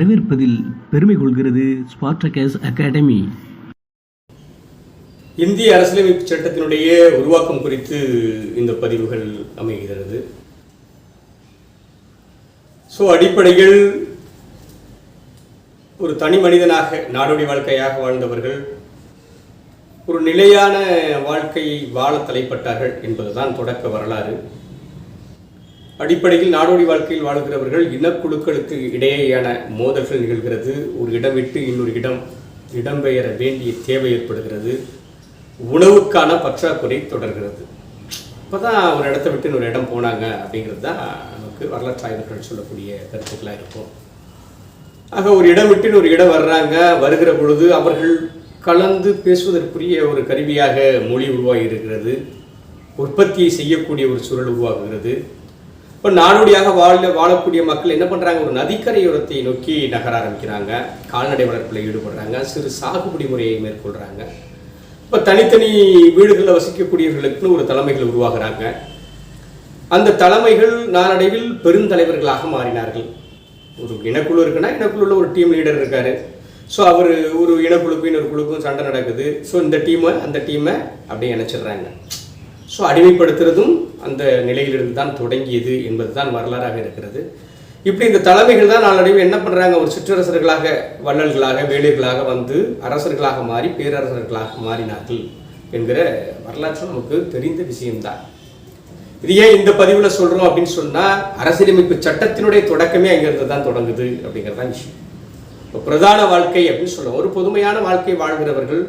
வரவேற்பதில் பெருமை கொள்கிறது ஸ்பார்டகஸ் அகாடமி. இந்திய அரசியலமைப்பு சட்டத்தினுடைய உருவாக்கம் குறித்து இந்த பதிவுகள் அமைகிறது. ஸோ அடிப்படையில் ஒரு தனி மனிதனாக நாடோடி வாழ்க்கையாக வாழ்ந்தவர்கள் ஒரு நிலையான வாழ்க்கையை வாழ தலைப்பட்டார்கள் என்பதுதான் தொடக்க வரலாறு. அடிப்படையில் நாடோடி வாழ்க்கையில் வாழுகிறவர்கள் இனக்குழுக்களுக்கு இடையேயான மோதல்கள் நிகழ்கிறது. ஒரு இடம் விட்டு இன்னொரு இடம் இடம்பெயர வேண்டிய தேவை ஏற்படுகிறது. உணவுக்கான பற்றாக்குறை தொடர்கிறது. இப்போ தான் ஒரு இடத்த விட்டு இன்னொரு இடம் போனாங்க அப்படிங்கிறது தான் நமக்கு வரலாற்று ஆய்வர்கள் சொல்லக்கூடிய கருத்துக்களாக இருக்கும். ஆக ஒரு இடம் விட்டு இன்னொரு இடம் வர்றாங்க. வருகிற பொழுது அவர்கள் கலந்து பேசுவதற்குரிய ஒரு கருவியாக மொழி உருவாகி இருக்கிறது. உற்பத்தியை செய்யக்கூடிய ஒரு சூழல் உருவாகுகிறது. இப்போ நாடோடியாக வாழ வாழக்கூடிய மக்கள் என்ன பண்ணுறாங்க ஒரு நதிக்கரையோரத்தை நோக்கி நகர ஆரம்பிக்கிறாங்க. கால்நடை வளர்ப்பில் ஈடுபடுறாங்க. சிறு சாகுபடி முறையை மேற்கொள்கிறாங்க இப்போ தனித்தனி வீடுகளில் வசிக்கக்கூடியவர்களுக்குன்னு ஒரு தலைமைகள் உருவாகிறாங்க. அந்த தலைமைகள் நாளடைவில் பெருந்தலைவர்களாக மாறினார்கள். ஒரு இனக்குழு இருக்குன்னா இனக்குழுல ஒரு டீம் லீடர் இருக்கார். ஸோ அவர் ஒரு இனக்குழுக்கும் இன்னொரு குழுக்கும் சண்டை நடக்குது. ஸோ இந்த டீமை அந்த டீமை அப்படியே இணைச்சிடுறாங்க. ஸோ அடிமைப்படுத்துறதும் அந்த நிலையிலிருந்து தான் தொடங்கியது என்பது தான் வரலாறாக இருக்கிறது. இப்படி இந்த தலைமைகள் தான் நாளடைவில் என்ன பண்ணுறாங்க ஒரு சிற்றரசர்களாக வள்ளல்களாக வேலைகளாக வந்து அரசர்களாக மாறி பேரரசர்களாக மாறினார்கள் என்கிற வரலாற்று நமக்கு தெரிந்த விஷயம்தான். இது ஏன் இந்த பதிவில் சொல்கிறோம் அப்படின்னு சொன்னால் அரசியலமைப்பு சட்டத்தினுடைய தொடக்கமே அங்கிருந்து தான் தொடங்குது அப்படிங்கிறதான் விஷயம். இப்போ பிரதான வாழ்க்கை அப்படின்னு சொல்லுவோம் ஒரு பொதுமையான வாழ்க்கை வாழ்கிறவர்கள்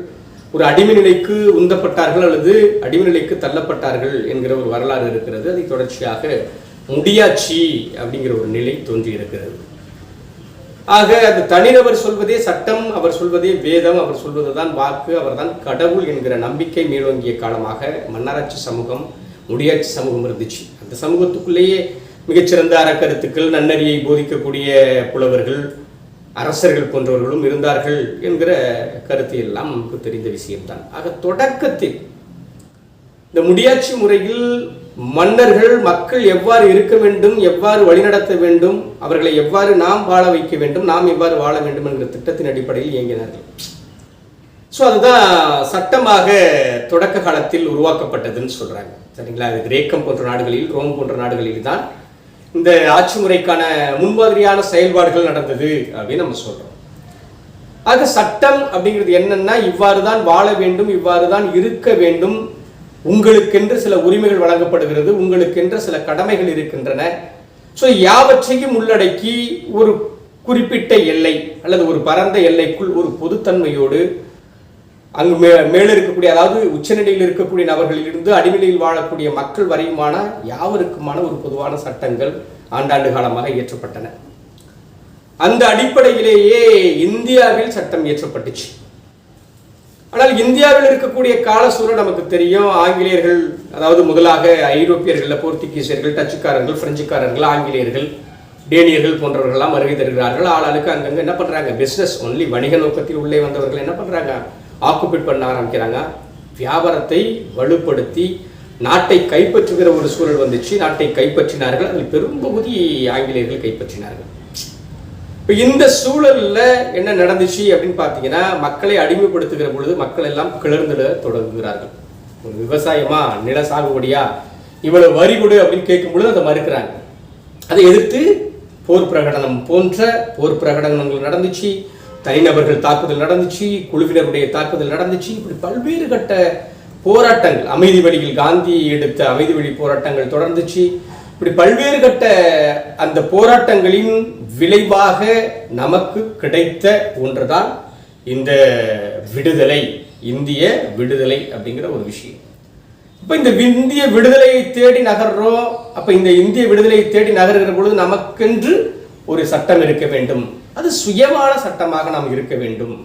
ஒரு அடிமை நிலைக்கு உந்தப்பட்டார்கள் அல்லது அடிமை நிலைக்கு தள்ளப்பட்டார்கள் என்கிற ஒரு வரலாறு இருக்கிறது. அதை தொடர்ச்சியாக முடியாட்சி அப்படிங்கிற ஒரு நிலை தோன்றி இருக்கிறது. ஆக அந்த தனிநபர் சொல்வதே சட்டம் அவர் சொல்வதே வேதம் அவர் சொல்வதுதான் வாக்கு அவர்தான் கடவுள் என்கிற நம்பிக்கை மேலோங்கிய காலமாக மன்னராட்சி சமூகம் முடியாட்சி சமூகம் இருந்துச்சு. அந்த சமூகத்துக்குள்ளேயே மிகச்சிறந்த அறக்கருத்துக்கள் நன்னறியை போதிக்கக்கூடிய புலவர்கள் அரசர்கள் போன்றவர்களும் இருந்தார்கள் என்கிற கருத்து எல்லாம் நமக்கு தெரிந்த விஷயம்தான். ஆக தொடக்கத்தில் இந்த முடியாட்சி முறையில் மன்னர்கள் மக்கள் எவ்வாறு இருக்க வேண்டும் எவ்வாறு வழிநடத்த வேண்டும் அவர்களை எவ்வாறு நாம் வாழ வைக்க வேண்டும் நாம் எவ்வாறு வாழ வேண்டும் என்கிற திட்டத்தின் அடிப்படையில் இயங்கினார்கள். ஸோ அதுதான் சட்டமாக தொடக்க காலத்தில் உருவாக்கப்பட்டதுன்னு சொல்றாங்க. சரிங்களா? அது கிரேக்கம் போன்ற நாடுகளில் ரோம் போன்ற நாடுகளில் தான் இந்த ஆட்சி முறைக்கான முன்மாதிரியான செயல்பாடுகள் நடந்தது அப்படின்னு நம்ம சொல்றோம். ஆக சட்டம் அப்படிங்கிறது என்னன்னா இவ்வாறு தான் வாழ வேண்டும் இவ்வாறு தான் இருக்க வேண்டும். உங்களுக்கென்று சில உரிமைகள் வழங்கப்படுகிறது உங்களுக்கென்று சில கடமைகள் இருக்கின்றன. ஸோ யாவற்றையும் உள்ளடக்கி ஒரு குறிப்பிட்ட எல்லை அல்லது ஒரு பரந்த எல்லைக்குள் ஒரு பொதுத்தன்மையோடு அங்கு மே மேலே இருக்கக்கூடிய அதாவது உச்சநிலையில் இருக்கக்கூடிய நபர்களிலிருந்து அடிநிலையில் வாழக்கூடிய மக்கள் வரையுமான யாவருக்குமான ஒரு பொதுவான சட்டங்கள் ஆண்டாண்டு காலமாக இயற்றப்பட்டன. அந்த அடிப்படையிலேயே இந்தியாவில் சட்டம் இயற்றப்பட்டுச்சு. ஆனால் இந்தியாவில் இருக்கக்கூடிய கால சூழல் நமக்கு தெரியும். ஆங்கிலேயர்கள் அதாவது முதலாக ஐரோப்பியர்கள் போர்த்துகீசியர்கள் டச்சுக்காரர்கள் பிரெஞ்சுக்காரர்கள் ஆங்கிலேயர்கள் டேனியர்கள் போன்றவர்கள்லாம் வருகை தருகிறார்கள். ஆளாளுக்கு அங்கங்கே என்ன பண்ணுறாங்க பிஸ்னஸ் ஒன்லி வணிக நோக்கத்தில் உள்ளே வந்தவர்கள் என்ன பண்ணுறாங்க ஆக்குபைட் பண்ண ஆரம்பிக்கிறாங்க. வியாபாரத்தை வலுப்படுத்தி நாட்டை கைப்பற்றுகிற ஒரு சூழல் வந்துச்சு. நாட்டை கைப்பற்றினார்கள். அதில் பெரும்பகுதி ஆங்கிலேயர்கள் கைப்பற்றினார்கள். இப்போ இந்த சூழல்ல என்ன நடந்துச்சு அப்படின்னு பார்த்தீங்கன்னா மக்களை அடிமைப்படுத்துகிற பொழுது மக்கள் எல்லாம் கிளர்ந்துட தொடங்குகிறார்கள். ஒரு விவசாயமா? நில சாகுபடியா? இவ்வளவு வரி கொடு அப்படின்னு கேட்கும் பொழுது அதை மறுக்கிறாங்க. அதை எதிர்த்து போர் பிரகடனம் போன்ற போர் பிரகடனங்கள் நடந்துச்சு. தனிநபர்கள் தாக்குதல் நடந்துச்சு குழுவினருடைய தாக்குதல் நடந்துச்சு. இப்படி பல்வேறு கட்ட போராட்டங்கள் அமைதி வழியில் காந்தி எடுத்த அமைதி வழி போராட்டங்கள் தொடர்ந்துச்சு. இப்படி பல்வேறு கட்ட அந்த போராட்டங்களின் விளைவாக நமக்கு கிடைத்த ஒன்றுதான் இந்த விடுதலை இந்திய விடுதலை அப்படிங்கிற ஒரு விஷயம். இப்போ இந்த இந்திய விடுதலையை தேடி நகர்றோம். அப்போ இந்த இந்திய விடுதலையை தேடி நகர்கிற பொழுது நமக்கென்று ஒரு சட்டம் இருக்க வேண்டும். அது சுயமான சட்டமாக நாம் இருக்க வேண்டும்.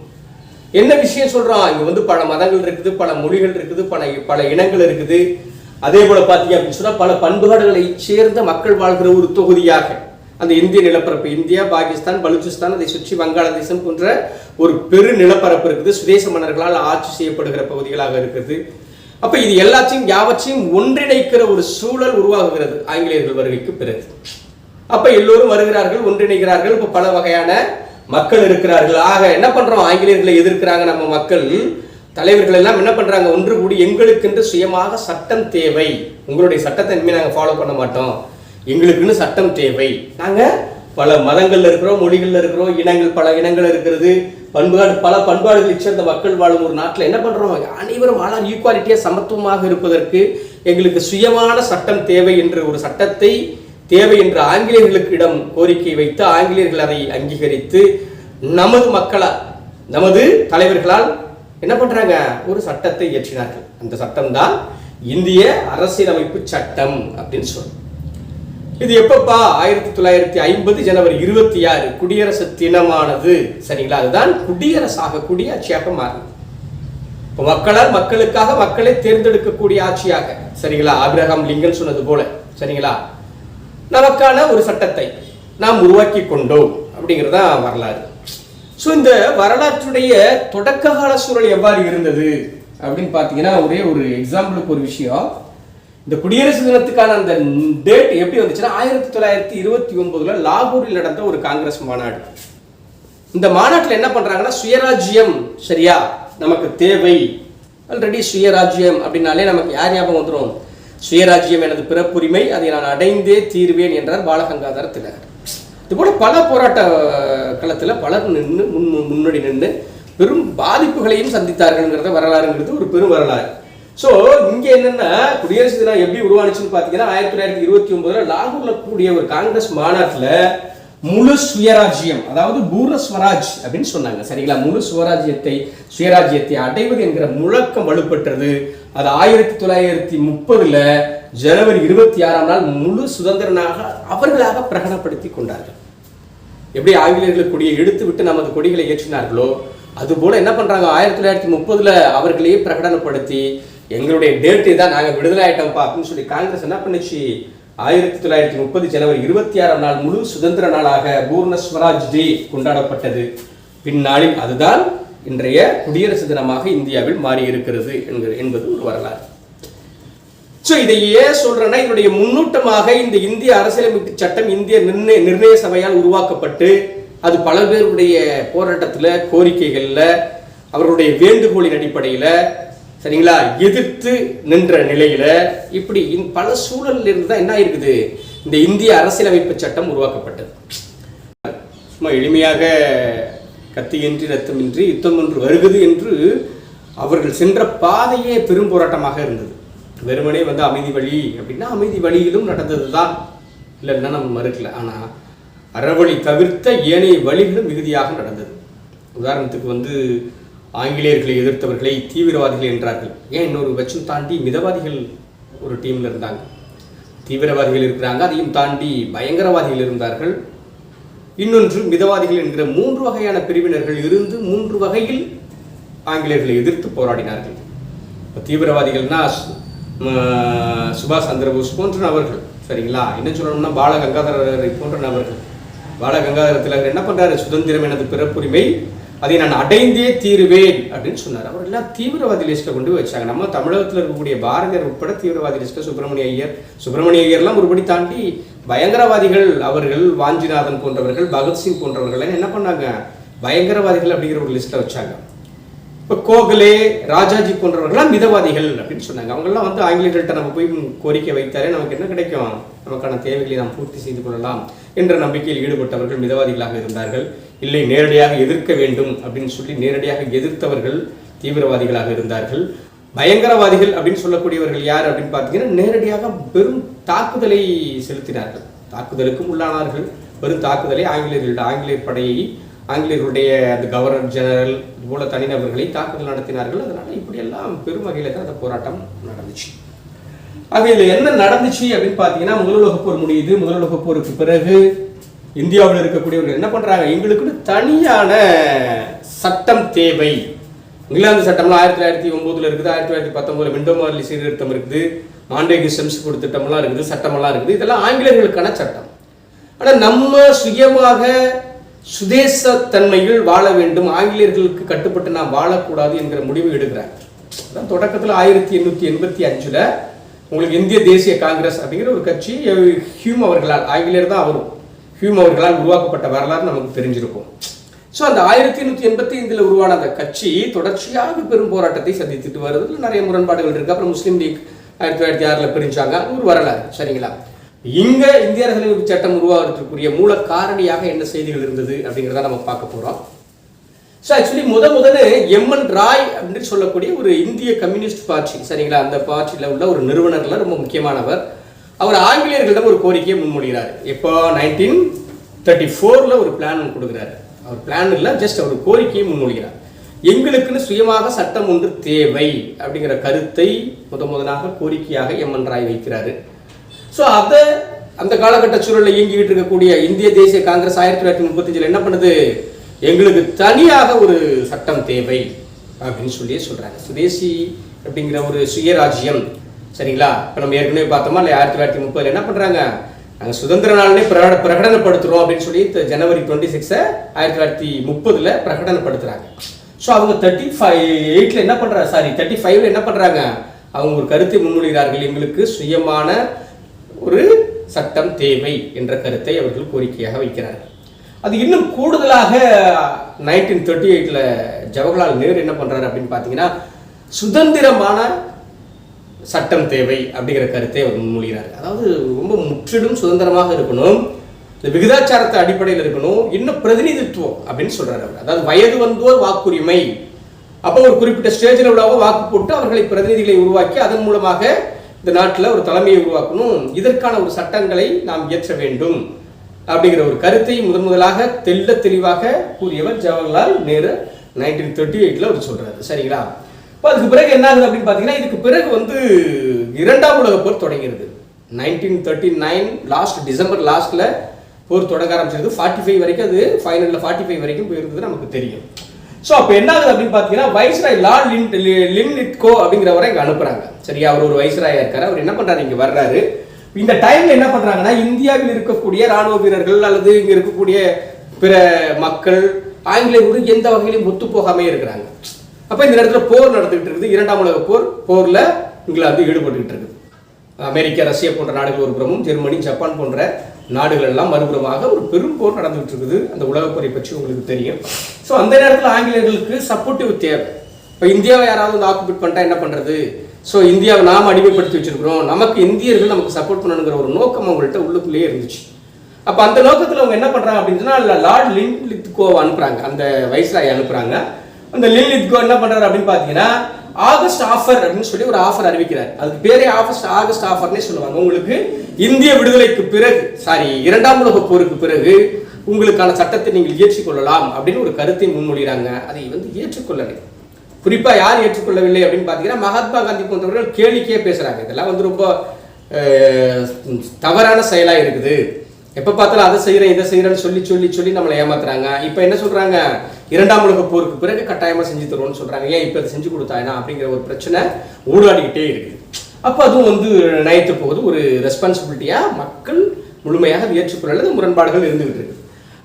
என்ன விஷயம் சொல்றான் இங்க வந்து பல மதங்கள் இருக்குது பல மொழிகள் இருக்குது பல பல இனங்கள் இருக்குது. அதே போல பாத்தீங்க அப்படின்னு சொன்னா பல பண்பாடுகளை சேர்ந்த மக்கள் வாழ்கிற ஒரு தொகுதியாக அந்த இந்திய நிலப்பரப்பு இந்தியா பாகிஸ்தான் பலூச்சிஸ்தான் அதை சுற்றி வங்காளதேசம் போன்ற ஒரு பெரு நிலப்பரப்பு இருக்குது. சுதேச மன்னர்களால் ஆட்சி செய்யப்படுகிற பகுதிகளாக இருக்குது. அப்ப இது எல்லாத்தையும் யாவற்றையும் ஒன்றிணைக்கிற ஒரு சூழல் உருவாகுகிறது ஆங்கிலேயர்கள் வருகைக்கு பிறகு. அப்ப எல்லோரும் வருகிறார்கள் ஒன்றிணைகிறார்கள். இப்ப பல வகையான மக்கள் இருக்கிறார்கள். ஆக என்ன பண்றோம்? ஆங்கிலேயர்களை எதிர்க்கிறாங்க நம்ம மக்கள். தலைவர்கள் எல்லாம் என்ன பண்றாங்க? ஒன்று கூடி எங்களுக்கென்று சுயமாக சட்டம் தேவை. உங்களுடைய சட்டத்தை இனிமேல் நாங்கள் ஃபாலோ பண்ண மாட்டோம். எங்களுக்குன்னு சட்டம் தேவை. நாங்க பல மதங்கள்ல இருக்கிறோம் மொழிகள்ல இருக்கிறோம். இனங்கள் பல இனங்கள் இருக்கிறது. பண்பாடு பல பண்பாடுகளை சேர்ந்த மக்கள் வாழும் ஒரு நாட்டில் என்ன பண்றோம்? அனைவரும் ஆனால் ஈக்குவாலிட்டியா சமத்துவமாக இருப்பதற்கு எங்களுக்கு சுயமான சட்டம் தேவை என்ற ஒரு சட்டத்தை தேவை என்று ஆங்கிலேயர்களுக்கிடம் கோரிக்கை வைத்து ஆங்கிலேயர்கள் அதை அங்கீகரித்து நமது மக்களால் நமது தலைவர்களால் என்ன பண்றாங்க? ஒரு சட்டத்தை இயற்றினார்கள். அந்த சட்டம் தான் இந்திய அரசியலமைப்பு சட்டம் அப்படின்னு சொல்றோம் இது எப்பப்பா? ஆயிரத்தி தொள்ளாயிரத்தி ஐம்பது ஜனவரி இருபத்தி ஆறு குடியரசு தினமானது. சரிங்களா? அதுதான் குடியரசாக குடியாட்சியாக மாறுது. இப்போ மக்களால் மக்களுக்காக மக்களை தேர்ந்தெடுக்கக்கூடிய ஆட்சியாக. சரிங்களா? ஆபிரகாம் லிங்கன் சொன்னது போல. சரிங்களா? நமக்கான ஒரு சட்டத்தை நாம் உருவாக்கி கொண்டோம் அப்படிங்கிறதா வரலாறு. ஸோ இந்த வரலாற்றுடைய தொடக்க கால சூழல் எவ்வாறு இருந்தது அப்படின்னு பார்த்தீங்கன்னா ஒரே ஒரு எக்ஸாம்பிளுக்கு ஒரு விஷயம். இந்த குடியரசு தினத்துக்கான அந்த டேட் எப்படி வந்துச்சுன்னா ஆயிரத்தி தொள்ளாயிரத்தி இருபத்தி ஒன்பதுல லாகூரில் நடந்த ஒரு காங்கிரஸ் மாநாடு. இந்த மாநாட்டில் என்ன பண்றாங்கன்னா சுயராஜ்யம் சரியா? நமக்கு தேவை. ஆல்ரெடி சுயராஜ்யம் அப்படின்னாலே நமக்கு யார் ஞாபகம் வந்துடும் சுயராஜ்யம் எனது பிறப்புரிமை அதை நான் அடைந்தே தீர்வேன் என்றார் பாலகங்காதர திலகர். இதுபோல பல போராட்ட களத்தில் பலர் நின்று முன் முன்னாடி நின்று பெரும் பாதிப்புகளையும் சந்தித்தார்கள்ங்கிறத வரலாறுங்கிறது ஒரு பெரும் வரலாறு. ஸோ இங்கே என்னென்னா குடியரசு தினம் எப்படி உருவானுச்சுன்னு பார்த்தீங்கன்னா ஆயிரத்தி தொள்ளாயிரத்தி இருபத்தி ஒன்பதுல லாகூர்ல கூடிய ஒரு காங்கிரஸ் மாநாட்டில் முழு சுயராஜ்யம் அதாவது பூர ஸ்வராஜ் அப்படின்னு சொன்னாங்க. சரிங்களா? முழு சுவராஜ்யத்தை சுயராஜ்யத்தை அடைவது என்கிற முழக்கம் வலுப்பெற்றது. அது ஆயிரத்தி தொள்ளாயிரத்தி முப்பதுல ஜனவரி இருபத்தி ஆறாம் நாள் முழு சுதந்திரனாக அவர்களாக பிரகடனப்படுத்தி கொண்டார்கள். எப்படி ஆங்கிலேயர்கள் கொடியை எடுத்து விட்டு நமது கொடிகளை ஏற்றினார்களோ அதுபோல என்ன பண்றாங்க? ஆயிரத்தி தொள்ளாயிரத்தி முப்பதுல அவர்களையே பிரகடனப்படுத்தி எங்களுடைய டேட்டு தான் நாங்கள் விடுதலை ஆயிட்டோம்ப்பா அப்படின்னு சொல்லி காங்கிரஸ் என்ன பண்ணுச்சு? ஆயிரத்தி தொள்ளாயிரத்தி முப்பது ஜனவரி இருபத்தி ஆறாம் நாள் முழு சுதந்திர நாளாக பூர்ண ஸ்வராஜ் டே கொண்டாடப்பட்டது. பின்னாளில் அதுதான் இன்றைய குடியரசு தினமாக இந்தியாவில் மாறியிருக்கிறது என்பது ஒரு வரலாறு. ஸோ இதை ஏன் சொல்றேன்னா இதனுடைய முன்னூட்டமாக இந்த இந்திய அரசியலமைப்பு சட்டம் இந்திய நிர்ணய நிர்ணய சபையால் உருவாக்கப்பட்டு அது பல பேருடைய போராட்டத்தில் கோரிக்கைகளில் அவர்களுடைய வேண்டுகோளின் அடிப்படையில் சரிங்களா? எதிர்த்து நின்ற நிலையில இப்படி பல சூழல்ல இருந்து தான் என்ன இருக்குது இந்த இந்திய அரசியலமைப்பு சட்டம் உருவாக்கப்பட்டது. சும்மா எளிமையாக கத்தியின்றி ரத்தமின்றி யுத்தம் ஒன்று வருகிறது என்று அவர்கள் சென்ற பாதையே பெரும் போராட்டமாக இருந்தது. வெறுமனே வந்து அமைதி வழி அப்படின்னா அமைதி வழியிலும் நடந்தது தான் இல்லைன்னா நம்ம மறுக்கல. ஆனால் அறவழி தவிர்த்த ஏனைய வழிகளும் மிகுதியாக நடந்தது. உதாரணத்துக்கு வந்து ஆங்கிலேயர்களை எதிர்த்தவர்களை தீவிரவாதிகள் என்றார்கள். ஏன் இன்னொரு பட்சம் தாண்டி மிதவாதிகள் ஒரு டீமில் இருந்தாங்க. தீவிரவாதிகள் இருக்கிறாங்க அதையும் தாண்டி பயங்கரவாதிகள் இருந்தார்கள். இன்னொன்று மிதவாதிகள் என்கிற மூன்று வகையான பிரிவினர்கள் இருந்து மூன்று வகையில் ஆங்கிலேயர்களை எதிர்த்து போராடினார்கள். இப்போ தீவிரவாதிகள்னா சுபாஷ் சந்திரபோஸ் போன்ற நபர்கள். சரிங்களா? என்ன சொல்லணும்னா பால கங்காதரரை போன்ற நபர்கள். பால கங்காதர திலகர் என்ன பண்ணுறாரு சுதந்திரம் எனது பிறப்புரிமை அதை நான் அடைந்தே தீருவேன் அப்படின்னு சொன்னார். அவர் எல்லாம் தீவிரவாதி லிஸ்ட்டை கொண்டு போய் வச்சாங்க. நம்ம தமிழகத்தில் இருக்கக்கூடிய பாரதியார் உட்பட தீவிரவாதி லிஸ்ட்டை சுப்பிரமணிய ஐயர் சுப்பிரமணிய ஐயர்லாம் ஒருபடி தாண்டி பயங்கரவாதிகள் அவர்கள் வாஞ்சிநாதன் போன்றவர்கள் பகத்சிங் போன்றவர்கள் என்ன பண்ணாங்க? பயங்கரவாதிகள் அப்படிங்கிற ஒரு லிஸ்ட்டில் வச்சாங்க. இப்போ கோகலே ராஜாஜி போன்றவர்கள்லாம் மிதவாதிகள் அப்படின்னு சொன்னாங்க. அவங்கெல்லாம் வந்து ஆங்கிலேயர்கள்ட்ட நம்ம போய் கோரிக்கை வைத்தாலே நமக்கு என்ன கிடைக்கும்? நமக்கான தேவைகளை நாம் பூர்த்தி செய்து கொள்ளலாம் என்ற நம்பிக்கையில் ஈடுபட்டவர்கள் மிதவாதிகளாக இருந்தார்கள். இல்லை நேரடியாக எதிர்க்க வேண்டும் அப்படின்னு சொல்லி நேரடியாக எதிர்த்தவர்கள் தீவிரவாதிகளாக இருந்தார்கள். பயங்கரவாதிகள் அப்படின்னு சொல்லக்கூடியவர்கள் யார் அப்படின்னு பார்த்தீங்கன்னா நேரடியாக பெரும் தாக்குதலை செலுத்தினார்கள். தாக்குதலுக்கும் உள்ளானார்கள். பெரும் தாக்குதலை ஆங்கிலேயர்களிட ஆங்கிலேயர் படையை ஆங்கிலேயருடைய அந்த கவர்னர் ஜெனரல் போல தனிநபர்களை தாக்குதல் நடத்தினார்கள். அதனால இப்படியெல்லாம் பெரும் வகையில் தான் அந்த போராட்டம் நடந்துச்சு. ஆக இதில் என்ன நடந்துச்சு அப்படின்னு பார்த்தீங்கன்னா முதலுலக போர் முடியுது. முதல் போருக்கு பிறகு இந்தியாவில் இருக்கக்கூடியவர்கள் என்ன பண்ணுறாங்க எங்களுக்குன்னு தனியான சட்டம் தேவை. இங்கிலாந்து சட்டம்லாம் ஆயிரத்தி தொள்ளாயிரத்தி ஒன்பதுல இருக்குது. ஆயிரத்தி தொள்ளாயிரத்தி பத்தொன்பதுல விண்டோ மார்லி சீர்திருத்தம் இருக்குது. மாண்டேகி செம்ஸ் திட்டமெல்லாம் இருக்குது. சட்டமெல்லாம் இருக்குது. இதெல்லாம் ஆங்கிலேயர்களுக்கான சட்டம். ஆனால் நம்ம சுயமாக சுதேசத்தன்மையில் வாழ வேண்டும். ஆங்கிலேயர்களுக்கு கட்டுப்பட்டு நாம் வாழக்கூடாது என்கிற முடிவு எடுக்கிறார். அதான் தொடக்கத்தில் ஆயிரத்தி எண்ணூற்றி எண்பத்தி அஞ்சில் உங்களுக்கு இந்திய தேசிய காங்கிரஸ் அப்படிங்கிற ஒரு கட்சி ஹியூம் அவர்களால் ஆங்கிலேயர் தான் அவரும் ஹியூம் அவர்களால் உருவாக்கப்பட்ட வரலாறு நமக்கு தெரிஞ்சிருக்கும். ஸோ அந்த ஆயிரத்தி எண்ணூற்றி எண்பத்தி ஐந்தில் உருவான அந்த கட்சி தொடர்ச்சியாக பெரும் போராட்டத்தை சந்தித்துட்டு வருது நிறைய முரண்பாடுகள் இருக்கு. அப்புறம் முஸ்லீம் லீக் ஆயிரத்தி தொள்ளாயிரத்தி ஆறில் பிரிஞ்சாங்க. அது ஒரு வரலாறு. சரிங்களா? இங்க இந்திய அரசியலமைப்பு சட்டம் உருவாகிறதுக்குரிய மூல காரணியாக என்ன செய்திகள் இருந்தது அப்படிங்கிறத நம்ம பார்க்க போறோம். ஸோ ஆக்சுவலி முத முதல்ல எம்என் ராய் அப்படின்னு சொல்லக்கூடிய ஒரு இந்திய கம்யூனிஸ்ட் பார்ட்டி சரிங்களா? அந்த பார்ட்டியில் உள்ள ஒரு நிறுவனர்ல ரொம்ப முக்கியமானவர். அவர் ஆங்கிலேயர்களிடம் ஒரு கோரிக்கையை முன்மொழிகிறார். இப்போ நைன்டீன் தேர்ட்டி ஃபோரில் ஒரு பிளான் கொடுக்குறாரு. அவர் பிளான் இல்லை ஜஸ்ட் அவர் கோரிக்கையை முன்மொழிகிறார். எங்களுக்குன்னு சுயமாக சட்டம் ஒன்று தேவை அப்படிங்கிற கருத்தை முத முதலாக கோரிக்கையாக எம்என் ராய் வைக்கிறாரு. ஸோ அதை அந்த காலகட்ட சூழலில் இயங்கிக்கிட்டு இருக்கக்கூடிய இந்திய தேசிய காங்கிரஸ் ஆயிரத்தி தொள்ளாயிரத்தி முப்பத்தஞ்சில் என்ன பண்ணுது? எங்களுக்கு தனியாக ஒரு சட்டம் தேவை அப்படின்னு சொல்லி சொல்கிறாங்க சுதேசி அப்படிங்கிற ஒரு சுயராஜ்யம். சரிங்களா? இப்போ நம்ம ஏற்கனவே பார்த்தோமா? இல்லை ஆயிரத்தி தொள்ளாயிரத்தி முப்பதில் என்ன பண்ணுறாங்க நாங்கள் சுதந்திர நாள்னே பிரகட பிரகடனப்படுத்துகிறோம் அப்படின்னு சொல்லி ஜனவரி டுவெண்ட்டி சிக்ஸை ஆயிரத்தி தொள்ளாயிரத்தி முப்பதில் பிரகடனப்படுத்துகிறாங்க ஸோ அவங்க தேர்ட்டி ஃபைவ் எயிட்டில் என்ன பண்ணுறாங்க சாரி தேர்ட்டி ஃபைவ்ல என்ன பண்ணுறாங்க அவங்க ஒரு கருத்தை முன்மொழிகிறார்கள். எங்களுக்கு சுயமான ஒரு சட்டம் தேவை என்ற கருத்தை அவர்கள் கோரிக்கையாக வைக்கிறார்கள். அது இன்னும் கூடுதலாக நைன்டீன் தேர்ட்டி எயிட்டில் ஜவஹர்லால் நேரு என்ன பண்ணுறாரு அப்படின்னு பார்த்தீங்கன்னா சுதந்திரமான சட்டம் தேவை அப்படிங்கிற கருத்தை அவர் முன்மொழிகிறார். அதாவது ரொம்ப முற்றிலும் சுதந்திரமாக இருக்கணும் இந்த விகிதாச்சாரத்தை அடிப்படையில் இருக்கணும் இன்னும் பிரதிநிதித்துவம் அப்படின்னு சொல்கிறார் அவர். அதாவது வயது வந்தோர் வாக்குரிமை. அப்போ ஒரு குறிப்பிட்ட ஸ்டேஜில் உள்ளவங்க வாக்கு போட்டு அவர்களை பிரதிநிதிகளை உருவாக்கி அதன் மூலமாக இந்த நாட்டில் ஒரு தலைமையை உருவாக்கணும். இதற்கான ஒரு சட்டங்களை நாம் இயற்ற வேண்டும். அப்படிங்கிற ஒரு கருத்தை முதன் முதலாக தெல்ல தெளிவாக கூறியவர் ஜவஹர்லால் நேரு நைன்டீன் தேர்ட்டி எயிட்டில் அவர் சொல்கிறாரு சரிங்களா? இப்போ அதுக்கு பிறகு என்ன ஆகுது அப்படின்னு பார்த்தீங்கன்னா இதுக்கு பிறகு வந்து இரண்டாம் உலக போர் தொடங்கிறது. Nineteen thirty nine last December லாஸ்ட்டில் போர் தொடங்க ஆரம்பிச்சது. ஃபார்ட்டி ஃபைவ் வரைக்கும் அது ஃபைனலில் ஃபார்ட்டி ஃபைவ் வரைக்கும் போயிருந்தது நமக்கு தெரியும். ஸோ அப்போ என்ன ஆகுது அப்படின்னு பார்த்தீங்கன்னா வைஸ்ராய் லா லின் லின் லிட்கோ அப்படிங்கிறவரை இங்கே அனுப்புகிறாங்க சரியா அவர் ஒரு வைஸ்ராயா இருக்காரு. அவர் என்ன பண்றாரு? இங்கே வர்றாரு. இந்த டைம்ல என்ன பண்றாங்கன்னா இந்தியாவில் இருக்கக்கூடிய ராணுவ வீரர்கள் அல்லது இங்க இருக்கக்கூடிய பிற மக்கள் ஆங்கிலேயர்களுக்கு எந்த வகையிலும் ஒத்து போகாமே இருக்கிறாங்க. அப்ப இந்த இடத்துல போர் நடந்துகிட்டு இருக்குது. இரண்டாம் உலக போர் போர்ல இங்கிலாந்து ஈடுபட்டுக்கிட்டு இருக்குது. அமெரிக்கா ரஷ்யா போன்ற நாடுகள் ஒரு புறமும் ஜெர்மனி ஜப்பான் போன்ற நாடுகள் எல்லாம் மறுபுறமாக ஒரு பெரும் போர் நடந்துகிட்டு இருக்குது. அந்த உலகப்போரை பற்றி உங்களுக்கு தெரியும். ஸோ அந்த நேரத்தில் ஆங்கிலேயர்களுக்கு சப்போர்ட்டிவ் தேவை. இப்போ இந்தியாவை யாராவது வந்து ஆக்குபைட் பண்ணிட்டா என்ன பண்ணுறது ஸோ இந்தியாவை நாம் அடிமைப்படுத்தி வச்சுருக்கிறோம். நமக்கு இந்தியர்கள் நமக்கு சப்போர்ட் பண்ணணுங்கிற ஒரு நோக்கம் அவங்கள்ட்ட உள்ளுக்குள்ளேயே இருந்துச்சு. அப்போ அந்த நோக்கத்தில் அவங்க என்ன பண்ணுறாங்க அப்படின்னு சொன்னா லார்ட் லின் லித்கோவை அனுப்புகிறாங்க அந்த வைஸ்ராய் அனுப்புகிறாங்க அந்த லின் லித்கோ என்ன பண்ணுறாரு அப்படின்னு பார்த்தீங்கன்னா ஆகஸ்ட் ஆஃபர் அப்படின்னு சொல்லி ஒரு ஆஃபர் அறிவிக்கிறார். அதுக்கு பேரே ஆகஸ்ட் ஆகஸ்ட் ஆஃபர்னே சொல்லுவாங்க. உங்களுக்கு இந்திய விடுதலைக்கு பிறகு சாரி இரண்டாம் உலக போருக்கு பிறகு உங்களுக்கான சட்டத்தை நீங்கள் ஏற்றுக்கொள்ளலாம் அப்படின்னு ஒரு கருத்தை முன்மொழிகிறாங்க. அதை வந்து ஏற்றுக்கொள்ளலை. குறிப்பாக யார் ஏற்றுக்கொள்ளவில்லை அப்படின்னு பார்த்தீங்கன்னா மகாத்மா காந்தி போன்றவர்கள் கேளிக்கையே பேசுகிறாங்க இதெல்லாம் வந்து ரொம்ப தவறான செயலாக இருக்குது. எப்போ பார்த்தாலும் அதை செய்கிறேன் இதை செய்கிறேன்னு சொல்லி சொல்லி சொல்லி நம்மளை ஏமாத்துறாங்க. இப்போ என்ன சொல்கிறாங்க இரண்டாம் உலக போருக்கு பிறகு கட்டாயமாக செஞ்சு தருவோம்னு சொல்கிறாங்க ஏன் இப்போ அதை செஞ்சு கொடுத்தாயினா அப்படிங்கிற ஒரு பிரச்சனை ஊடாடிக்கிட்டே இருக்குது. அப்போ அதுவும் வந்து நயத்து போகுது. ஒரு ரெஸ்பான்சிபிலிட்டியாக மக்கள் முழுமையாக ஏற்றுக்கொள்ளது முரண்பாடுகள் இருந்துகிட்டு இருக்கு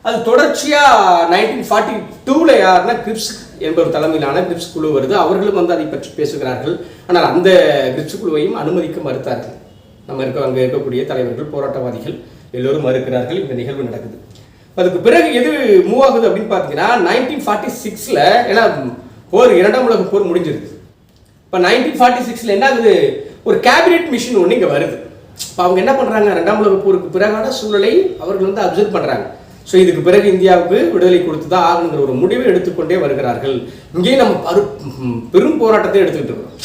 அது தொடர்ச்சியாக நைன்டீன் ஃபார்ட்டி டூவில் யாருன்னா கிரிப்ஸ் என்பவர் தலைமையிலான கிரிப்ஸ் குழு வருது. அவர்களும் வந்து அதை பற்றி பேசுகிறார்கள். ஆனால் அந்த கிரிப்ஸ் குழுவையும் அனுமதிக்க மறுத்தார்கள். நம்ம இருக்க அங்கே இருக்கக்கூடிய தலைவர்கள் போராட்டவாதிகள் எல்லோரும் மறுக்கிறார்கள். இந்த நிகழ்வு நடக்குது. அதுக்கு பிறகு எது மூவ் ஆகுது அப்படின்னு பார்த்தீங்கன்னா நைன்டீன் ஃபார்ட்டி சிக்ஸில் ஏன்னா போர் இரண்டாம் உலக போர் முடிஞ்சிருது. இப்போ நைன்டீன் ஃபார்ட்டி சிக்ஸில் என்ன ஆகுது? ஒரு கேபினெட் மிஷின் ஒன்று இங்கே வருது. இப்போ அவங்க என்ன பண்ணுறாங்க ரெண்டாம் உலக போருக்கு பிறகான சூழலை அவர்கள் வந்து அப்சர்வ் பண்ணுறாங்க ஸோ இதுக்கு பிறகு இந்தியாவுக்கு விடுதலை கொடுத்து தான் ஆகணுங்கிற ஒரு முடிவை எடுத்துக்கொண்டே வருகிறார்கள். இங்கேயும் நம்ம பரு பெரும் போராட்டத்தை எடுத்துக்கிட்டு இருக்கிறோம்.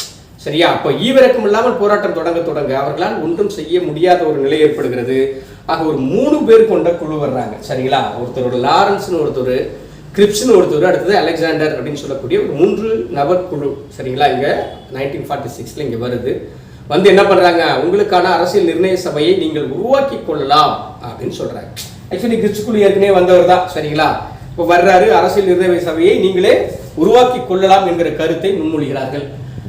சரியா? அப்போ ஈவிரக்கம் இல்லாமல் போராட்டம் தொடங்க தொடங்க அவர்களால் ஒன்றும் செய்ய முடியாத ஒரு நிலை ஏற்படுகிறது. ஆக ஒரு மூணு பேர் கொண்ட குழு வர்றாங்க. சரிங்களா? ஒருத்தரோட லாரன்ஸ்னு ஒருத்தர் கிரிப்ஸ்னு ஒருத்தர் அடுத்தது அலெக்சாண்டர் அப்படின்னு சொல்லக்கூடிய ஒரு மூன்று நபர் குழு. சரிங்களா? இங்கே நைன்டீன் ஃபார்ட்டி சிக்ஸில் இங்கே வருது. வந்து என்ன பண்ணுறாங்க உங்களுக்கான அரசியல் நிர்ணய சபையை நீங்கள் உருவாக்கி கொள்ளலாம் அப்படின்னு சொல்கிறாங்க ஆக்சுவலி கிரிப்ஸ் ஏற்கனவே வந்தவர் தான் சரிங்களா? இப்போ வர்றாரு அரசியல் நிர்ணய சபையை நீங்களே உருவாக்கி கொள்ளலாம் என்கிற கருத்தை முன்மொழிகிறார்கள்.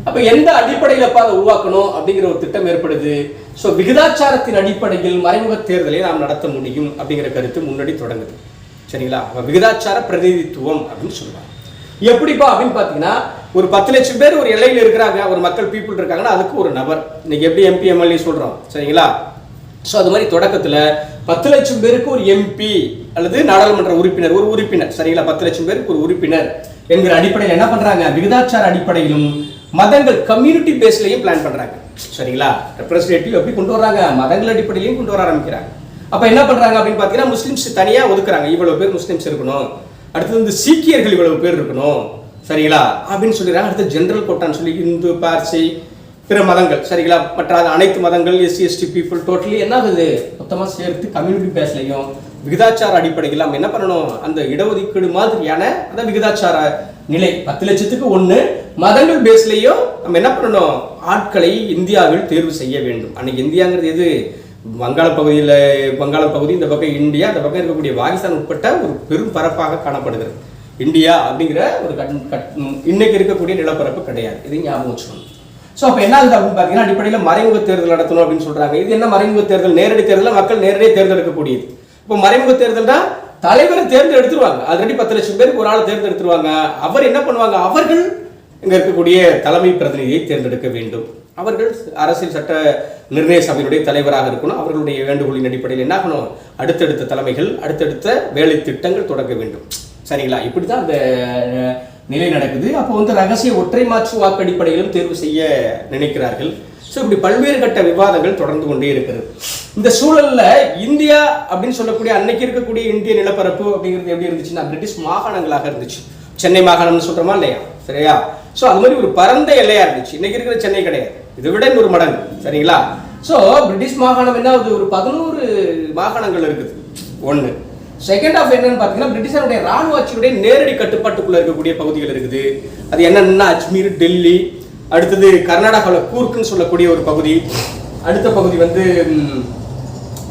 அப்போ எந்த அடிப்படையில் அப்போ அதை உருவாக்கணும் அப்படிங்கிற ஒரு திட்டம் ஏற்படுது? ஸோ விகிதாச்சாரத்தின் அடிப்படையில் மறைமுக தேர்தலை நாம் நடத்த முடியும் அப்படிங்கிற கருத்து முன்னாடி தொடங்குது. சரிங்களா? அப்போ விகிதாச்சார பிரதிநிதித்துவம் அப்படின்னு சொல்லுவாங்க. எப்படிப்பா அப்படின்னு பார்த்தீங்கன்னா ஒரு பத்து லட்சம் பேர் ஒரு எல்லையில் இருக்கிறாங்க ஒரு மக்கள் பீப்புள் இருக்காங்கன்னா அதுக்கு ஒரு நபர். இன்னைக்கு எப்படி எம்பி எம்எல்ஏ சொல்கிறோம் சரிங்களா? ஸோ அது மாதிரி தொடக்கத்தில் பத்து லட்சம் பேருக்கு ஒரு எம்பி அல்லது நாடாளுமன்ற உறுப்பினர் ஒரு உறுப்பினர். சரிங்களா? பத்து லட்சம் பேருக்கு ஒரு உறுப்பினர் என்கிற அடிப்படையில் என்ன பண்ணுறாங்க விகிதாச்சார அடிப்படையிலும் மதங்கள் கம்யூனிட்டி பேஸ்லையும் பிளான் பண்ணுறாங்க சரிங்களா? ரெப்ரஸன்டேட்டிவ் எப்படி கொண்டு வர்றாங்க? மதங்கள் அடிப்படையிலையும் கொண்டு வர ஆரம்பிக்கிறாங்க. அப்போ என்ன பண்ணுறாங்க அப்படின்னு பார்த்தீங்கன்னா முஸ்லீம்ஸ் தனியாக ஒதுக்குறாங்க. இவ்வளோ பேர் முஸ்லீம்ஸ் இருக்கணும். அடுத்தது வந்து சீக்கியர்கள் இவ்வளவு பேர் இருக்கணும். சரிங்களா? அப்படின்னு சொல்லிடுறாங்க. அடுத்து ஜென்ரல் கோட்டான்னு சொல்லி இந்து பார்சி பிற மதங்கள் சரிங்களா? மற்ற அனைத்து மதங்கள் எஸ்சி எஸ்டி பீப்புள் டோட்டலி என்ன ஆகுது? மொத்தமாக சேர்த்து கம்யூனிட்டி பேஸ்லையும் விகிதாச்சார அடிப்படையில் நம்ம என்ன பண்ணணும்? அந்த இடஒதுக்கீடு மாதிரியான அந்த விகிதாச்சார நிலை பத்து லட்சத்துக்கு ஒன்று மதங்கள் பேஸ்லையும் நம்ம என்ன பண்ணணும்? ஆட்களை இந்தியாவில் தேர்வு செய்ய வேண்டும். அன்னைக்கு இந்தியாங்கிறது எது? வங்காள பகுதியில் வங்காள பகுதி இந்த பக்கம் இந்தியா இந்த பக்கம் இருக்கக்கூடிய பாகிஸ்தான் உட்பட்ட ஒரு பெரும் பரப்பாக காணப்படுகிறது. இந்தியா அப்படிங்கிற ஒரு கட் கட் இன்னைக்கு இருக்கக்கூடிய நிலப்பரப்பு கிடையாது. இது ஞாபகம் வச்சுக்கணும். ஸோ அப்போ என்ன ஆகுது அப்படின்னு பார்த்தீங்கன்னா அடிப்படையில் மறைமுக தேர்தல் நடத்தணும் அப்படின்னு சொல்கிறாங்க இது என்ன மறைமுக தேர்தல்? நேரடி தேர்தல் மக்கள் நேரடியாக தேர்ந்தெடுக்கக்கூடியது. இப்போ மறைமுக தேர்தல்னா தலைவரை தேர்ந்தெடுத்துருவாங்க. ஆல்ரெடி பத்து லட்சம் பேருக்கு ஒரு ஆள் தேர்ந்தெடுத்துருவாங்க. அவர் என்ன பண்ணுவாங்க? அவர்கள் இங்கே இருக்கக்கூடிய தலைமை பிரதிநிதியை தேர்ந்தெடுக்க வேண்டும். அவர்கள் அரசியல் சட்ட நிர்ணய சபையினுடைய தலைவராக இருக்கணும். அவர்களுடைய வேண்டுகோளின் அடிப்படையில் என்ன பண்ணணும் அடுத்தடுத்த தலைமைகள் அடுத்தடுத்த வேலை திட்டங்கள் தொடங்க வேண்டும். சரிங்களா? இப்படி தான் அந்த நிலை நடக்குது. அப்போ வந்து ரகசிய ஒற்றை மாற்று வாக்கு அடிப்படையிலும் தேர்வு செய்ய நினைக்கிறார்கள். ஸோ இப்படி பல்வேறு கட்ட விவாதங்கள் தொடர்ந்து கொண்டே இருக்கிறது. இந்த சூழலில் இந்தியா அப்படின்னு சொல்லக்கூடிய அன்னைக்கு இருக்கக்கூடிய இந்திய நிலப்பரப்பு அப்படிங்கிறது எப்படி இருந்துச்சுன்னா பிரிட்டிஷ் மாகாணங்களாக இருந்துச்சு. சென்னை மாகாணம்னு சொல்றோமா இல்லையா? சரியா? ஸோ அது மாதிரி ஒரு பரந்த எல்லையா இருந்துச்சு. இன்னைக்கு இருக்கிற சென்னை கிடையாது. இதை விட இன்னொரு மடங்கு. சரிங்களா? ஸோ பிரிட்டிஷ் மாகாணம் என்ன ஒரு பதினோரு மாகாணங்கள் இருக்குது. ஒன்று செகண்ட் ஆஃப் என்னன்னு பார்த்தீங்கன்னா பிரிட்டிஷாருடைய ராணுவ ஆட்சியுடைய நேரடி கட்டுப்பாட்டுக்குள்ள இருக்கக்கூடிய பகுதிகள் இருக்குது. அது என்னன்னா அஜ்மீர் டெல்லி அடுத்தது கர்நாடகாவில் கூர்க்குன்னு சொல்லக்கூடிய ஒரு பகுதி. அடுத்த பகுதி வந்து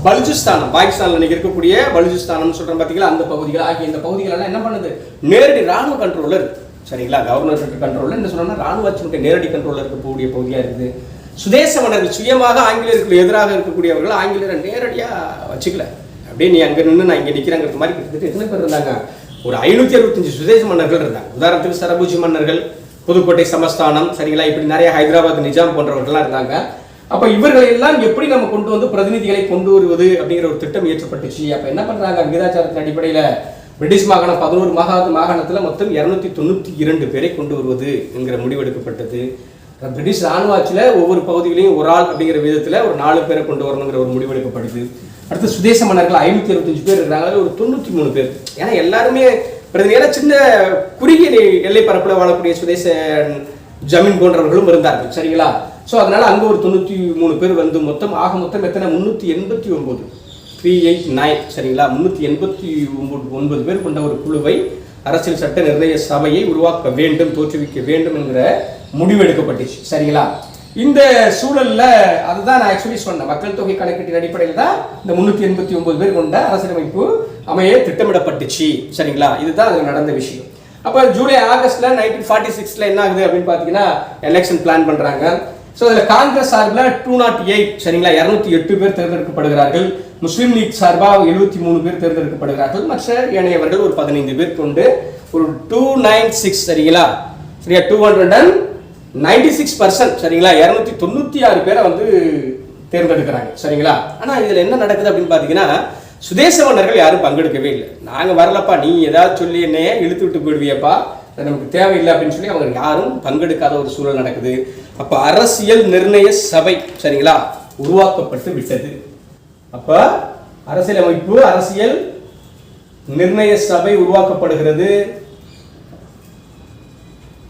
பலுச்சிஸ்தானம் பாகிஸ்தானில் இன்னைக்கு இருக்கக்கூடிய பலுச்சிஸ்தானம் சொல்கிறோம் பார்த்தீங்களா அந்த பகுதிகள். ஆகிய இந்த பகுதிகளெல்லாம் என்ன பண்ணுது? நேரடி ராணுவ கண்ட்ரோலர் இருக்கு. சரிங்களா? கவர்னர் கண்ட்ரோலில் என்ன சொன்னால் ராணுவ ஆட்சியினுடைய நேரடி கண்ட்ரோலில் இருக்கக்கூடிய பகுதியாக இருக்குது. சுதேச மன்னர்கள் சுயமாக ஆங்கிலேயர்களுக்கு எதிராக இருக்கக்கூடியவர்கள் ஆங்கிலேயரை நேரடியாக வச்சுக்கல. அப்படியே நீ அங்கே நின்று நான் இங்கே நிக்கிறேங்கிறது மாதிரி கிட்டத்தட்ட எத்தனை பேர் இருந்தாங்க? ஒரு ஐநூத்தி அறுபத்தஞ்சு சுதேச மன்னர்கள் இருந்தாங்க. உதாரணத்துக்கு சரபூஜி மன்னர்கள் புதுக்கோட்டை சமஸ்தானம் சரிங்களா? இப்படி நிறைய ஹைதராபாத் நிஜாம் போன்றவர்கள்லாம் இருந்தாங்க. அப்போ இவர்களை எல்லாம் எப்படி நம்ம கொண்டு வந்து பிரதிநிதிகளை கொண்டு வருவது அப்படிங்கிற ஒரு திட்டம் இயற்றப்பட்டுச்சு. அப்போ என்ன பண்ணுறாங்க விகிதாச்சாரத்தின் அடிப்படையில் பிரிட்டிஷ் மாகாணம் பதினோரு மாகாண மாகாணத்தில் மொத்தம் இரநூத்தி தொண்ணூற்றி இரண்டு பேரை கொண்டு வருவது என்கிற முடிவு எடுக்கப்பட்டது. பிரிட்டிஷ் ராணுவ ஆட்சியில் ஒவ்வொரு பகுதிகளையும் ஒரு ஆள் அப்படிங்கிற விதத்தில் ஒரு நாலு பேரை கொண்டு வரணுங்கிற ஒரு முடிவு எடுக்கப்படுது. அடுத்து சுதேச மன்னர்கள் ஐநூத்தி அறுபத்தஞ்சு பேர் இருக்கிறாங்க. ஒரு தொண்ணூத்தி மூணு பேர். ஏன்னா எல்லாருமே பிரதிநிதி ஏன்னா சின்ன குறுகிய எல்லை பரப்பில் வாழக்கூடிய சுதேச ஜமீன் போன்றவர்களும் இருந்தார்கள். சரிங்களா? ஸோ அதனால அங்க ஒரு தொண்ணூற்றி மூணு பேர் வந்து மொத்தம் ஆக மொத்தம் எத்தனை? முந்நூற்றி எண்பத்தி ஒன்பது. த்ரீ எயிட் நைன் சரிங்களா? முந்நூற்றி எண்பத்தி ஒன்பது ஒன்பது பேர் கொண்ட ஒரு குழுவை அரசியல் சட்ட நிர்ணய சபையை உருவாக்க வேண்டும் தோற்றுவிக்க வேண்டும் என்கிற முடிவு எடுக்கப்பட்டுச்சு. சரிங்களா? இந்த சூழல்ல அதுதான் நான் ஆக்சுவலி சொன்னேன். மக்கள் தொகை கணக்கீட்டின் அடிப்படையில் தான் இந்த முன்னூத்தி எண்பத்தி ஒன்பது பேர் கொண்ட அரசியலமைப்பு அமைய திட்டமிடப்பட்டுச்சு. சரிங்களா? இதுதான் அது நடந்த விஷயம். அப்போ ஜூலை ஆகஸ்ட்ல நைன்டீன் ஃபார்ட்டி சிக்ஸ்ல என்ன ஆகுது அப்படின்னு பார்த்தீங்கன்னா எலெக்ஷன் பிளான் பண்றாங்க. ஸோ அதில் காங்கிரஸ் சார்பில் டூ நாட் எயிட் சரிங்களா? இரநூத்தி எட்டு பேர் தேர்ந்தெடுக்கப்படுகிறார்கள். முஸ்லீம் லீக் சார்பாக எழுபத்தி மூணு பேர் தேர்ந்தெடுக்கப்படுகிறார்கள். மற்ற ஏனையவர்கள் ஒரு பதினைந்து பேர் கொண்டு ஒரு டூ நைன் சிக்ஸ் சரிங்களா? சரியா? Two hundred and ninety six percent சரிங்களா? இரநூத்தி தொண்ணூற்றி ஆறு பேரை வந்து தேர்ந்தெடுக்கிறாங்க சரிங்களா? ஆனால் இதில் என்ன நடக்குது அப்படின்னு பார்த்தீங்கன்னா சுதேச மன்னர்கள் யாரும் பங்கெடுக்கவே இல்லை. நாங்கள் வரலப்பா நீ ஏதாவது சொல்லி என்னையே இழுத்து விட்டு போயிடுவியப்பா நமக்கு தேவையில்லை அப்படின்னு சொல்லி அவங்க யாரும் பங்கெடுக்காத ஒரு சூழல் நடக்குது. அப்போ அரசியல் நிர்ணய சபை சரிங்களா உருவாக்கப்பட்டு விட்டது. அப்ப அரசியலமைப்பு அரசியல் நிர்ணய சபை உருவாக்கப்படுகிறது.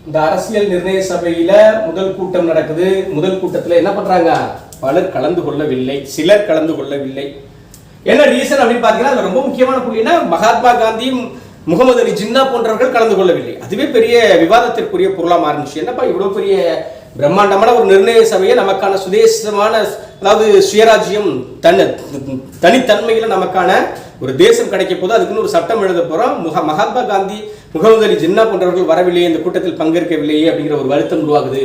இந்த அரசியல் நிர்ணய சபையில முதல் கூட்டம் நடக்குது. முதல் கூட்டத்துல என்ன பண்றாங்க? பலர் கலந்து கொள்ளவில்லை. சிலர் கலந்து கொள்ளவில்லை. என்ன ரீசன் அப்படின்னு பாத்தீங்கன்னா ரொம்ப முக்கியமான புள்ளினா மகாத்மா காந்தியும் முகமது அலி ஜின்னா போன்றவர்கள் கலந்து கொள்ளவில்லை. அதுவே பெரிய விவாதத்திற்குரிய பொருளாக மாறிச்சு என்னப்பா இவ்வளவு பெரிய பிரம்மாண்டமான ஒரு நிர்ணய சபையை நமக்கான சுதேசமான அதாவது சுயராஜ்யம் தன் தனித்தன்மையில் நமக்கான ஒரு தேசம் கிடைக்க போது அதுக்குன்னு ஒரு சட்டம் எழுத போகிறோம் முக மகாத்மா காந்தி முகமது அலி ஜின்னா போன்றவர்கள் வரவில்லையே இந்த கூட்டத்தில் பங்கேற்கவில்லையே அப்படிங்கிற ஒரு வருத்தம் உருவாகுது.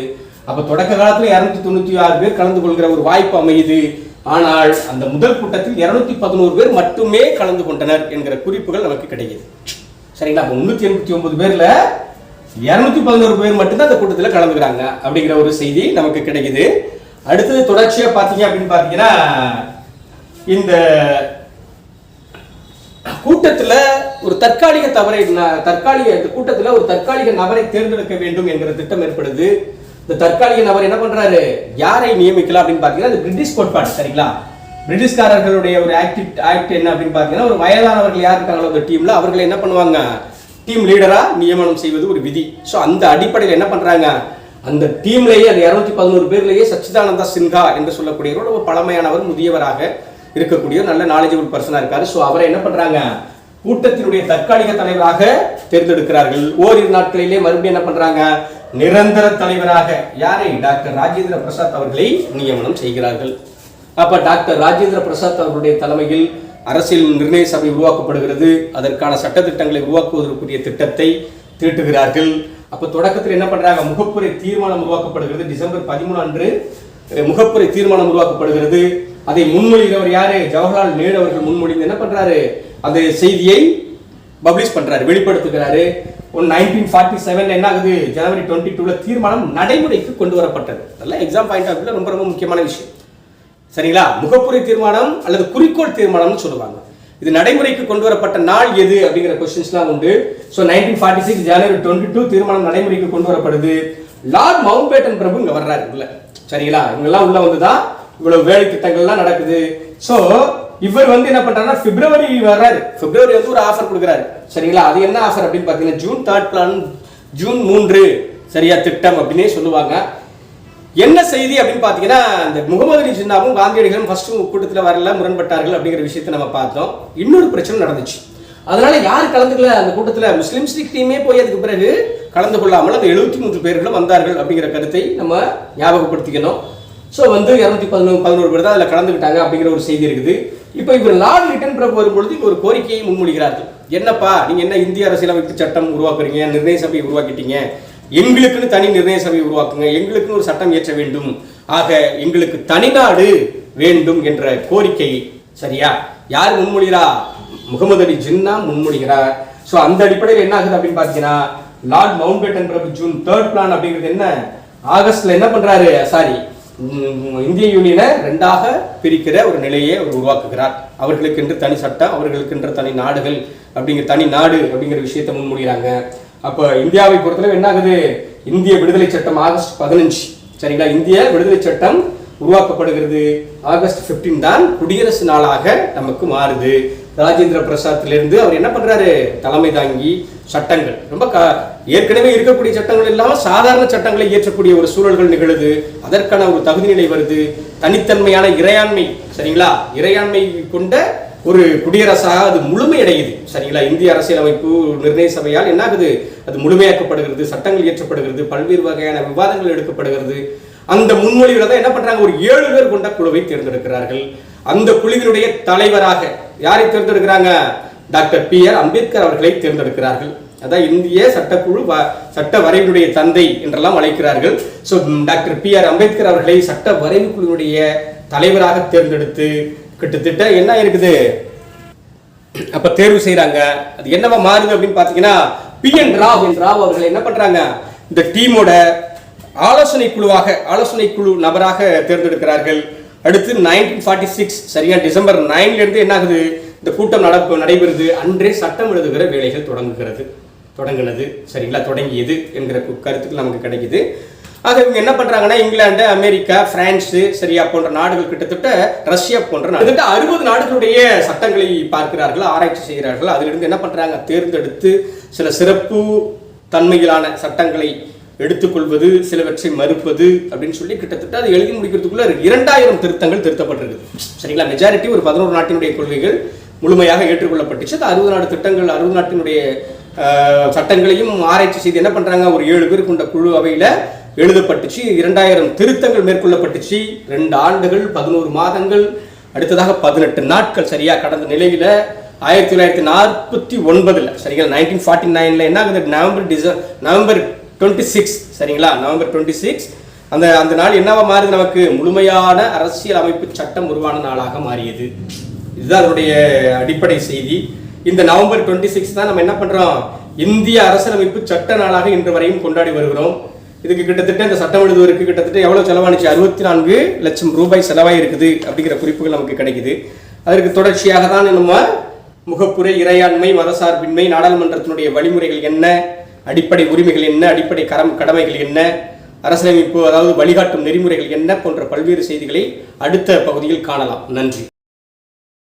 அப்போ தொடக்க காலத்தில் இரநூத்தி தொண்ணூற்றி ஆறு பேர் கலந்து கொள்கிற ஒரு வாய்ப்பு அமையுது. ஆனால் அந்த முதல் கூட்டத்தில் இருநூத்தி பதினோரு பேர் மட்டுமே கலந்து கொண்டனர் என்கிற குறிப்புகள் நமக்கு கிடைக்குது. சரிங்களா? அப்போ முன்னூற்றி எண்பத்தி ஒன்பது பேரில் இருநூத்தி பதினோரு பேர் மட்டும்தான் அந்த கூட்டத்தில் கலந்துக்கிறாங்க அப்படிங்கிற ஒரு செய்தி நமக்கு கிடைக்குது. அடுத்தது தொடர்ச்சியா பாத்தீங்க அப்படின்னு பாத்தீங்கன்னா இந்த கூட்டத்துல ஒரு தற்காலிக தவறை தற்காலிக இந்த கூட்டத்துல ஒரு தற்காலிக நபரை தேர்ந்தெடுக்க வேண்டும் என்கிற திட்டம் ஏற்படுது. இந்த தற்காலிக நபர் என்ன பண்றாரு? யாரை நியமிக்கலாம் அப்படின்னு பாத்தீங்கன்னா இந்த பிரிட்டிஷ் கோட்பாடு சரிங்களா? பிரிட்டிஷ்காரர்களுடைய ஒரு ஆக்டிவ் ஆக்ட் என்ன அப்படின்னு பார்த்தீங்கன்னா ஒரு வயதானவர்கள் யார் இருக்காங்களோ அந்த டீம்ல அவர்களை என்ன பண்ணுவாங்க? டீம் லீடராக நியமனம் செய்வது ஒரு விதி. ஸோ அந்த அடிப்படையில் என்ன பண்ணுறாங்க அந்த டீம்லேயே அந்த இரநூத்தி பதினோரு பேர்லேயே சச்சிதானந்தா சின்ஹா என்று சொல்லக்கூடியவர் ஒரு பழமையானவர் முதியவராக இருக்கக்கூடிய ஒரு நல்ல நாலேஜபிள் பர்சனாக இருக்காரு. ஸோ அவரை என்ன பண்ணுறாங்க கூட்டத்தினுடைய தற்காலிக தலைவராக தேர்ந்தெடுக்கிறார்கள். ஓரிரு நாட்களிலே மறுபடியும் என்ன பண்ணுறாங்க நிரந்தர தலைவராக யாரை? டாக்டர் ராஜேந்திர பிரசாத் அவர்களை நியமனம் செய்கிறார்கள். அப்போ டாக்டர் ராஜேந்திர பிரசாத் அவர்களுடைய தலைமையில் அரசியல் நிர்ணய சபை உருவாக்கப்படுகிறது. அதற்கான சட்டத்திட்டங்களை உருவாக்குவதற்குரிய திட்டத்தை தீட்டுகிறார்கள். அப்போ தொடக்கத்தில் என்ன பண்ணுறாங்க முகப்புரை தீர்மானம் உருவாக்கப்படுகிறது. டிசம்பர் பதிமூணு அன்று முகப்புரை தீர்மானம் உருவாக்கப்படுகிறது. அதை முன்மொழிகிறவர் யாரு? ஜவஹர்லால் நேரு அவர்கள் முன்மொழிந்து என்ன பண்ணுறாரு அந்த செய்தியை பப்ளிஷ் பண்ணுறாரு வெளிப்படுத்துகிறாரு. ஒன் நைன்டீன் ஃபார்ட்டி செவன் என்ன ஆகுது? ஜனவரி டுவெண்ட்டி டூவில் தீர்மானம் நடைமுறைக்கு கொண்டு வரப்பட்டது. அதெல்லாம் எக்ஸாம் பாயிண்ட் ஆஃப் வியூவில் ரொம்ப ரொம்ப முக்கியமான விஷயம். சரிங்களா? முகப்புரை தீர்மானம் அல்லது குறிக்கோள் தீர்மானம்னு சொல்லுவாங்க. இது நடைமுறைக்கு கொண்டு வரப்பட்ட நாள் எது அப்படிங்கிற கொஸ்டின்ஸ்லாம் உண்டு. So nineteen forty six January twenty two தீர்மானம் நடைமுறைக்கு கொண்டு வரப்படுது லார்ட் மவுண்ட் பேட்டன் பிரபு இங்கே வர்றாரு உள்ள சரிங்களா? இவங்கெல்லாம் உள்ள வந்துதான் இவ்வளவு வேலை திட்டங்கள்லாம் நடக்குது. ஸோ இவர் வந்து என்ன பண்றாருன்னா பிப்ரவரி வர்றாரு. பிப்ரவரி வந்து ஒரு ஆஃபர் கொடுக்குறாரு. சரிங்களா? அது என்ன ஆஃபர் அப்படின்னு பார்த்தீங்கன்னா ஜூன் தேர்ட் பிளான் ஜூன் மூன்று. சரியா? திட்டம் அப்படின்னே சொல்லுவாங்க. என்ன செய்தி அப்படின்னு பார்த்தீங்கன்னா இந்த முகமது அலி ஜின்னாவும் காந்தியடிகளும் ஃபர்ஸ்ட் கூட்டத்தில் வரல முரண்பட்டார்கள் அப்படிங்கிற விஷயத்தை நம்ம பார்த்தோம். இன்னொரு பிரச்சனை நடந்துச்சு. அதனால யார் கலந்துக்கல? அந்த கூட்டத்தில் முஸ்லீம் லீக் டீமே போய் அதுக்கு பிறகு கலந்து கொள்ளாமல் அந்த எழுபத்தி மூன்று பேர்களும் வந்தார்கள் அப்படிங்கிற கருத்தை நம்ம ஞாபகப்படுத்திக்கணும். ஸோ வந்து இரநூத்தி பதினொன்று பதினோரு பேர் தான் அதில் கலந்துக்கிட்டாங்க அப்படிங்கிற ஒரு செய்தி இருக்குது. இப்போ இவர் லார்ட் லிட்டன் பிரபு வரும்பொழுது ஒரு கோரிக்கையை முன்மொழிகிறார்கள். என்னப்பா நீங்கள் என்ன இந்திய அரசியலமைப்பு சட்டம் உருவாக்குறீங்க நிர்ணய சபையை உருவாக்கிட்டீங்க? எங்களுக்குன்னு தனி நிர்ணய சபையை உருவாக்குங்க எங்களுக்குன்னு ஒரு சட்டம் இயற்ற வேண்டும். ஆக எங்களுக்கு தனிநாடு வேண்டும் என்ற கோரிக்கை சரியா? யார் முன்மொழிகிறா முகமது அலி ஜின்னா முன்மொழிகிறார். ஸோ அந்த அடிப்படையில் என்ன ஆகுது அப்படின்னு பார்த்தீங்கன்னா லார்ட் மவுண்ட் பேட்டன் பிரபு ஜூன் தேர்ட் பிளான் அப்படிங்கிறது என்ன? ஆகஸ்ட்ல என்ன பண்றாரு? சாரி இந்திய யூனியனை ரெண்டாக பிரிக்கிற ஒரு நிலையை அவர் உருவாக்குகிறார். அவர்களுக்கென்று தனி சட்டம் அவர்களுக்கென்று தனி நாடுகள் அப்படிங்கிற தனி நாடு அப்படிங்கிற விஷயத்தை முன்மொழிகிறாங்க. அப்போ இந்தியாவை பொறுத்தளவு என்ன ஆகுது? இந்திய விடுதலை சட்டம் ஆகஸ்ட் பதினஞ்சு. சரிங்களா? இந்திய விடுதலை சட்டம் உருவாக்கப்படுகிறது. ஆகஸ்ட் 15 தான் குடியரசு நாளாக நமக்கு மாறுது. ராஜேந்திர பிரசாத்திலிருந்து அவர் என்ன பண்றாரு? தலைமை தாங்கி சட்டங்கள். ரொம்ப க ஏற்கனவே இருக்கக்கூடிய சட்டங்கள் இல்லாமல் சாதாரண சட்டங்களை இயற்றக்கூடிய ஒரு சூழல்கள் நிகழுது. அதற்கான ஒரு தகுதி நிலை வருது. தனித்தன்மையான இறையாண்மை சரிங்களா? இறையாண்மை கொண்ட ஒரு குடியரசாக அது முழுமையடையுது. சரிங்களா? இந்திய அரசியலமைப்பு நிர்ணய சபையால் என்ன ஆகுது அது முழுமையாக்கப்படுகிறது சட்டங்கள் இயற்றப்படுகிறது பல்வேறு வகையான விவாதங்கள் எடுக்கப்படுகிறது. அந்த முன்மொழிகளை தான் என்ன பண்றாங்க? ஒரு ஏழு பேர் கொண்ட குழுவை தேர்ந்தெடுக்கிறார்கள். அந்த குழுவினுடைய தலைவராக யாரை தேர்ந்தெடுக்கிறாங்க? டாக்டர் பி ஆர் அம்பேத்கர் அவர்களை தேர்ந்தெடுக்கிறார்கள். அதான் இந்திய சட்டக்குழு வ- சட்ட வரைவினுடைய தந்தை என்றெல்லாம் அழைக்கிறார்கள். So doctor B R Ambedkar அவர்களை சட்ட வரைவு குழுவினுடைய தலைவராக தேர்ந்தெடுத்து கிட்டத்தட்ட என்ன இருக்குது? அப்ப தேர்வு செய்கிறாங்க அது என்னவா மாறுது அப்படின்னு பாத்தீங்கன்னா B N Rau N Rau அவர்கள் என்ன பண்றாங்க? இந்த டீமோட ஆலோசனை குழுவாக ஆலோசனை குழு நபராக தேர்ந்தெடுக்கிறார்கள். அடுத்து நைன்டீன் ஃபார்ட்டி சிக்ஸ் சரியா டிசம்பர் நைன்ல இருந்து என்ன ஆகுது? இந்த கூட்டம் நடப்பு நடைபெறுது. அன்றே சட்டம் எழுதுகிற வேலைகள் தொடங்குகிறது தொடங்குனது சரிங்களா? தொடங்கியது என்கிற கருத்துக்கள் நமக்கு கிடைக்குது. ஆக இவங்க என்ன பண்றாங்கன்னா இங்கிலாந்து அமெரிக்கா பிரான்ஸ் சரியா போன்ற நாடுகள் கிட்டத்தட்ட ரஷ்யா போன்ற நாடு- கிட்டத்தட்ட அறுபது நாடுகளுடைய சட்டங்களை பார்க்கிறார்கள் ஆராய்ச்சி செய்கிறார்கள். அதிலிருந்து என்ன பண்றாங்க தேர்ந்தெடுத்து சில சிறப்பு தன்மையிலான சட்டங்களை எடுத்துக்கொள்வது சிலவற்றை மறுப்பது அப்படின்னு சொல்லி கிட்டத்தட்ட அது எழுதி முடிக்கிறதுக்குள்ள இரண்டாயிரம் திருத்தங்கள் திருத்தப்பட்டிருக்குது. சரிங்களா? மெஜாரிட்டி ஒரு பதினோரு நாட்டினுடைய கொள்கைகள் முழுமையாக ஏற்றுக்கொள்ளப்பட்டுச்சு. அது அறுபது நாடு திட்டங்கள் அறுபது நாட்டினுடைய சட்டங்களையும் ஆராய்ச்சி செய்து என்ன பண்றாங்க ஒரு ஏழு பேர் கொண்ட குழு அவையில எழுதப்பட்டுச்சு. இரண்டாயிரம் திருத்தங்கள் மேற்கொள்ளப்பட்டுச்சு. ரெண்டு ஆண்டுகள் பதினோரு மாதங்கள் அடுத்ததாக பதினெட்டு நாட்கள் சரியாக கடந்த நிலையில் ஆயிரத்தி தொள்ளாயிரத்தி நாற்பத்தி ஒன்பதில் சரிங்களா? நைன்டீன் ஃபார்ட்டி நைனில் என்ன ஆகுது? நவம்பர் டிச நவம்பர் டுவெண்ட்டி சிக்ஸ் சரிங்களா? நவம்பர் டுவெண்ட்டி சிக்ஸ் அந்த அந்த நாள் என்னவா மாறுது நமக்கு? முழுமையான அரசியல் அமைப்பு சட்டம் உருவான நாளாக மாறியது. இதுதான் அதனுடைய அடிப்படை செய்தி. இந்த நவம்பர் டுவெண்ட்டி சிக்ஸ் தான் நம்ம என்ன பண்ணுறோம் இந்திய அரசியலமைப்பு சட்ட நாளாக இன்று வரையும் கொண்டாடி வருகிறோம். இதுக்கு கிட்டத்தட்ட இந்த சட்டம் எழுதுவதற்கு கிட்டத்தட்ட எவ்வளவு செலவானுச்சு? அறுபத்தி நான்கு லட்சம் ரூபாய் செலவாய் இருக்குது அப்படிங்கிற குறிப்புகள் நமக்கு கிடைக்குது. அதற்கு தொடர்ச்சியாக தான் நம்ம முகப்புரை இறையாண்மை மதசார்பின்மை நாடாளுமன்றத்தினுடைய வழிமுறைகள் என்ன? அடிப்படை உரிமைகள் என்ன? அடிப்படை கரம் கடமைகள் என்ன? அரசியலமைப்பு அதாவது வழிகாட்டும் நெறிமுறைகள் என்ன? போன்ற பல்வேறு செய்திகளை அடுத்த பகுதியில் காணலாம். நன்றி.